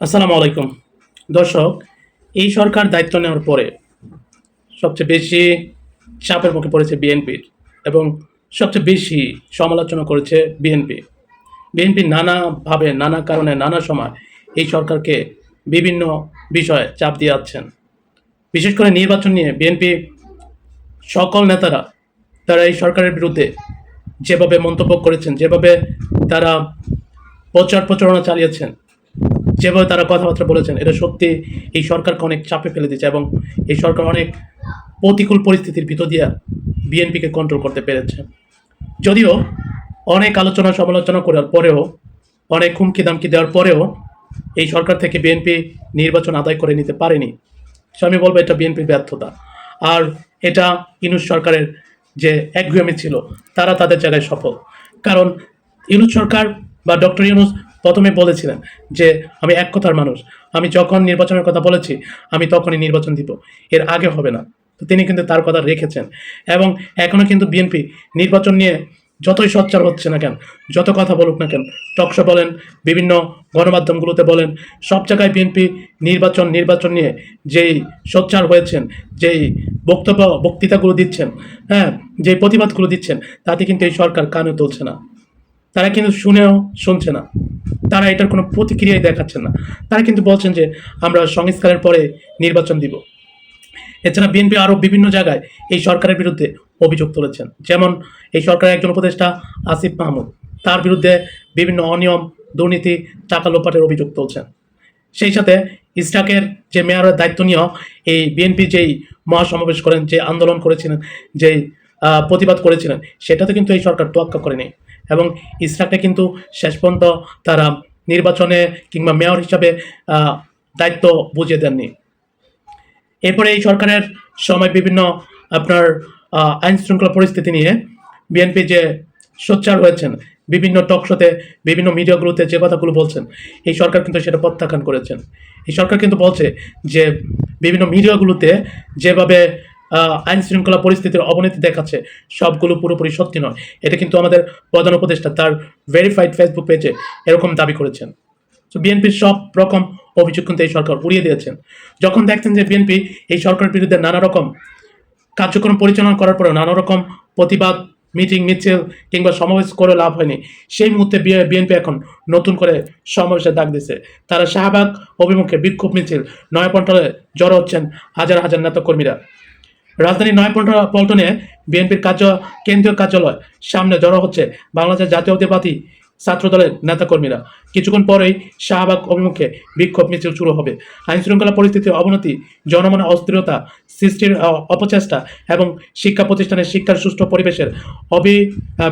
আসসালামু আলাইকুম। দর্শক, এই সরকার দায়িত্ব নেওয়ার পরে সবচেয়ে বেশি চাপের মুখে পড়েছে বিএনপির এবং সবচেয়ে বেশি সমালোচনা করেছে বিএনপি। বিএনপি নানাভাবে, নানা কারণে, নানা সময় এই সরকারকে বিভিন্ন বিষয়ে চাপ দিয়ে যাচ্ছেন বিশেষ করে নির্বাচন নিয়ে বিএনপি সকল নেতারা, তারা এই সরকারের বিরুদ্ধে যেভাবে মন্তব্য করেছেন, যেভাবে তারা প্রচার প্রচারণা চালিয়েছেন যেভাবে তারা কথাবার্তা বলেছেন, এটা সত্যি এই সরকারকে অনেক চাপে ফেলে দিচ্ছে এবং এই সরকার অনেক প্রতিকূল পরিস্থিতির ভিতর দিয়ে বিএনপিকে কন্ট্রোল করতে পেরেছে। যদিও অনেক আলোচনা সমালোচনা করার পরেও, অনেক হুমকি দামকি দেওয়ার পরেও এই সরকার থেকে বিএনপি নির্বাচন আদায় করে নিতে পারেনি। সো আমি বলব এটা বিএনপির ব্যর্থতা। আর এটা ইনুস সরকারের যে একগুয়ামি ছিল, তারা তাদের জায়গায় সফল। কারণ ইউনুস সরকার বা ডক্টর ইউনুস প্রথমে বলেছিলেন যে আমি এক কথার মানুষ। আমি যখন নির্বাচনের কথা বলেছি, আমি তখনই নির্বাচন দিব। এর আগে হবে না। তো তিনি কিন্তু তার কথা রেখেছেন। এবং এখনও কিন্তু বিএনপি নির্বাচন নিয়ে যতই সচ্চার হচ্ছে না কেন, যত কথা বলুক না কেন টকশো বলেন, বিভিন্ন গণমাধ্যমগুলোতে বলেন, সব জায়গায় বিএনপি নির্বাচন নির্বাচন নিয়ে যেই সোচ্চার হয়েছেন, যেই বক্তব্য, বক্তৃতাগুলো দিচ্ছেন হ্যাঁ যে প্রতিবাদগুলো দিচ্ছেন, তাতে কিন্তু এই সরকার কানে তুলছে না। তারা কিন্তু শুনেও শুনছে না। তারা এটার কোনো প্রতিক্রিয়াই দেখাচ্ছে না। তারা কিন্তু বলছেন যে, আমরা সংস্কারের পরে নির্বাচন দিব। এছাড়া বিএনপি আরও বিভিন্ন জায়গায় এই সরকারের বিরুদ্ধে অভিযোগ তুলেছেন। যেমন এই সরকারের একজন উপদেষ্টা আসিফ মাহমুদ, তার বিরুদ্ধে বিভিন্ন অনিয়ম, দুর্নীতি টাকা লোপাটের অভিযোগ তুলছেন। সেই সাথে ইস্টাকের যে মেয়রের দায়িত্ব নিয়েও এই বিএনপি যেই মহাসমাবেশ করেন, যে আন্দোলন করেছিলেন, যেই প্রতিবাদ করেছিলেন, সেটাতে কিন্তু এই সরকার তোয়াক্কা করেনি। এবং ইসরাককে কিন্তু শেষ পর্যন্ত তারা নির্বাচনে কিংবা মেয়র হিসাবে দায়িত্ব বুঝিয়ে দেননি। এরপরে এই সরকারের সময় বিভিন্ন আপনার আইন শৃঙ্খলা পরিস্থিতি নিয়ে বিএনপি যে সোচ্চার হয়েছেন, বিভিন্ন টকশোতে বিভিন্ন মিডিয়াগুলোতে যে কথাগুলো বলছেন, এই সরকার কিন্তু সেটা প্রত্যাখ্যান করেছেন। এই সরকার কিন্তু বলছে যে, বিভিন্ন মিডিয়াগুলোতে যেভাবে আইন শৃঙ্খলা পরিস্থিতির অবনতি দেখাচ্ছে, সবগুলো পুরোপুরি সত্যি নয়। এটা কিন্তু আমাদের প্রধান উপদেষ্টা তার ভেরিফাইড ফেসবুক পেজে এরকম দাবি করেছেন। তো বিএনপির সব রকম অভিযোগ কিন্তু এই সরকার উড়িয়ে দিয়েছেন। যখন দেখছেন যে বিএনপি এই সরকারের বিরুদ্ধে নানা রকম কার্যক্রম পরিচালনা করার পরেও নানা রকম প্রতিবাদ মিটিং মিছিল কিংবা সমাবেশ করে লাভ হয়নি, সেই মুহূর্তে বিএনপি এখন নতুন করে সমাবেশের ডাক দিছে তারা শাহবাগ অভিমুখে বিক্ষোভ মিছিল, নয়াপন্টলে জড়ো হচ্ছেন হাজার হাজার নেতাকর্মীরা। রাজধানী নয়াপল্ট পল্টনে বিএনপির কার্য কেন্দ্রীয় কার্যালয় সামনে জড়ো হচ্ছে বাংলাদেশ জাতীয়তাবাদী ছাত্রদলের নেতাকর্মীরা। কিছুক্ষণ পরেই শাহবাগ অভিমুখে বিক্ষোভ মিছিল শুরু হবে। আইন শৃঙ্খলা পরিস্থিতির অবনতি, জনমনে অস্থিরতা সৃষ্টির অপচেষ্টা এবং শিক্ষা প্রতিষ্ঠানের শিক্ষার সুষ্ঠু পরিবেশের অবি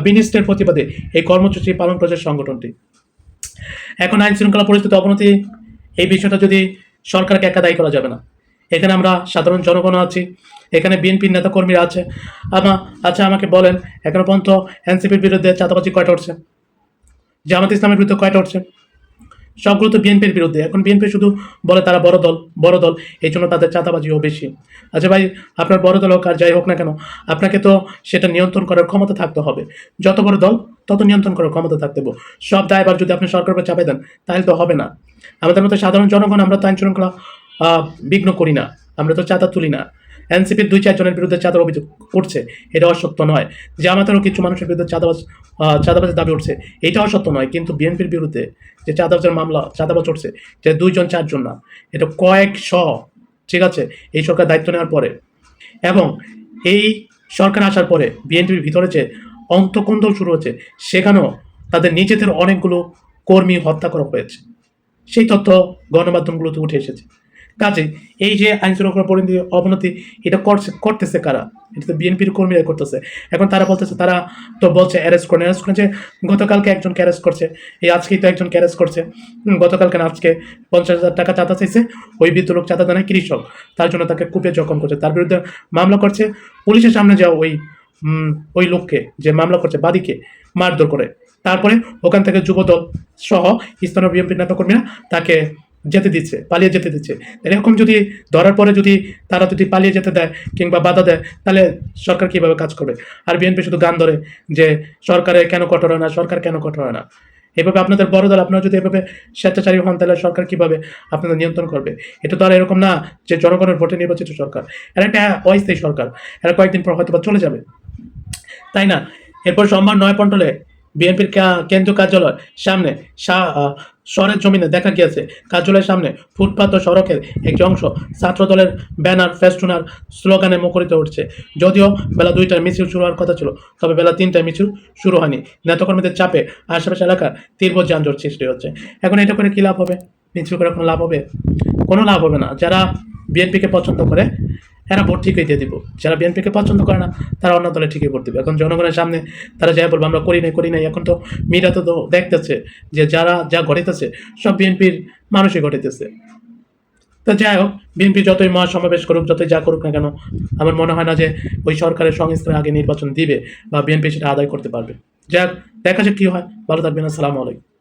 বিনিষ্টের প্রতিবাদে এই কর্মসূচি পালন করেছে সংগঠনটি। এখন আইন শৃঙ্খলা পরিস্থিতি অবনতি, এই বিষয়টা যদি সরকারকে একা দায়ী করা যাবে না। এখানে আমরা সাধারণ জনগণ আছি, এখানে বিএনপির নেতাকর্মীরা আছে। আমা আচ্ছা আমাকে বলেন, এখনও পর্যন্ত এনসিপির বিরুদ্ধে চাঁদাবাজি কয়টা উঠছে জামাত ইসলামের বিরুদ্ধে কয়টা উঠছে সবগুলো তো বিএনপির বিরুদ্ধে, এখন বিএনপি শুধু বলে তারা বড় দল বড় দল, এই জন্য তাদের চাঁদাবাজিও বেশি। আচ্ছা ভাই, আপনার বড় দল হোক আর যাই হোক না কেন, আপনাকে তো সেটা নিয়ন্ত্রণ করার ক্ষমতা থাকতে হবে। যত বড় দল, তত নিয়ন্ত্রণ করার ক্ষমতা থাকতে হবে। সব দায়বার যদি আপনি সরকার উপর চাপে দেন, তাহলে তো হবে না। আমাদের মতো সাধারণ জনগণ, আমরা তো আইন শৃঙ্খলা বিঘ্ন করি না। আমরা তো চাঁদা তুলি না। এনসিপির দুই চারজনের বিরুদ্ধে চাঁদার অভিযোগ উঠছে। এটা অসত্য নয়। জামাতেরও কিছু মানুষের বিরুদ্ধে চাঁদাবাজ চাঁদাবাজের দাবি উঠছে। এটা অসত্য নয়, কিন্তু বিএনপির বিরুদ্ধে যে চাঁদাবাজের মামলা, চাঁদাবাজ উঠছে, যে দুইজন, চারজন না, এটা কয়েক কয়েকশ, ঠিক আছে, এই সরকার দায়িত্ব নেওয়ার পরে। এবং এই সরকার আসার পরে বিএনপির ভিতরে যে অন্তকন্দল শুরু হচ্ছে সেখানেও তাদের নিজেদের অনেকগুলো কর্মী হত্যা করা হয়েছে। সেই তথ্য গণমাধ্যমগুলোতে উঠে এসেছে। কাজে, এই যে আইন শৃঙ্খলা পরিণতি অবনতি, এটা করছে, করতেছে কারা? এটা তো বিএনপির কর্মীরা করতেছে। এখন তারা বলতেছে, তারা তো বলছে অ্যারেস্ট করেন অ্যারেস্ট করেছে গতকালকে একজন অ্যারেস্ট করছে, এই আজকেই তো একজন অ্যারেস্ট করছে। গতকালকে আজকে পঞ্চাশ হাজার টাকা চাঁদা চাইছে, ওই বৃদ্ধ লোক চাঁদা দেয় কৃষক। তার জন্য তাকে কুপে জখম করছে। তার বিরুদ্ধে মামলা করছে, পুলিশের সামনে যাও ওই ওই লোককে, যে মামলা করছে, বাদীকে মারধর করে। তারপরে ওখান থেকে যুবদল সহ স্থানীয় বিএনপি নেতাকর্মীরা তাকে যেতে দিচ্ছে, পালিয়ে যেতে দিচ্ছে। এরকম যদি ধরার পরে যদি তারা যদি পালিয়ে যেতে দেয় কিংবা বাধা দেয়, তাহলে সরকার কীভাবে কাজ করবে? আর বিএনপি শুধু গান ধরে যে সরকারে কেন কঠোর হয় না, সরকার কেন কঠোর হয় না? এভাবে আপনাদের বড় দল, আপনারা যদি এভাবে স্বেচ্ছাচারী হন, তাহলে সরকার কীভাবে আপনাদের নিয়ন্ত্রণ করবে? এটা তো আর এরকম না যে জনগণের ভোটে নির্বাচিত সরকার। এরা একটা অস্থায়ী সরকার। এরা কয়েকদিন পর হয়তো চলে যাবে। তাই না? এরপর সোমবার নয় পন্টলে বিএনপির কেন্দ্রীয় কার্যালয় সামনে শহরের জমিনে দেখা গিয়েছে কার্যালয়ের সামনে ফুটপাত ও সড়কের একটি অংশ ছাত্র দলের ব্যানার ফেস্টুনার স্লোগানে মুখরিত উঠছে। যদিও বেলা দুইটায় মিছিল শুরু হওয়ার কথা ছিল, তবে বেলা তিনটায় মিছিল শুরু হয়নি। নেতাকর্মীদের চাপে আশেপাশে এলাকার তীব্র যানজট সৃষ্টি হচ্ছে। এখন এটা করে কী লাভ হবে? মিছিল করে কোনো লাভ হবে? কোনো লাভ হবে না। যারা বিএনপিকে পছন্দ করে, এরা ভোট ঠিকই দিয়ে দিব। যারা বিএনপিকে পছন্দ করে না, তারা অন্য দলে ঠিকই ভোট দেবে। এখন জনগণের সামনে তারা যাই বলব, আমরা করি নাই করি নাই। এখন তো মিডিয়া তো দেখতেছে যে যারা যা ঘটিতেছে, সব বিএনপির মানুষই ঘটিতেছে। তো যাই হোক, বিএনপি যতই মহাসমাবেশ করুক, যতই যা করুক না কেন, আমার মনে হয় না যে ওই সরকারের সংস্থার আগে নির্বাচন দিবে বা বিএনপি সেটা আদায় করতে পারবে। যাক দেখা যাক কী হয়। ভালো থাকবেন, আসসালামু আলাইকুম।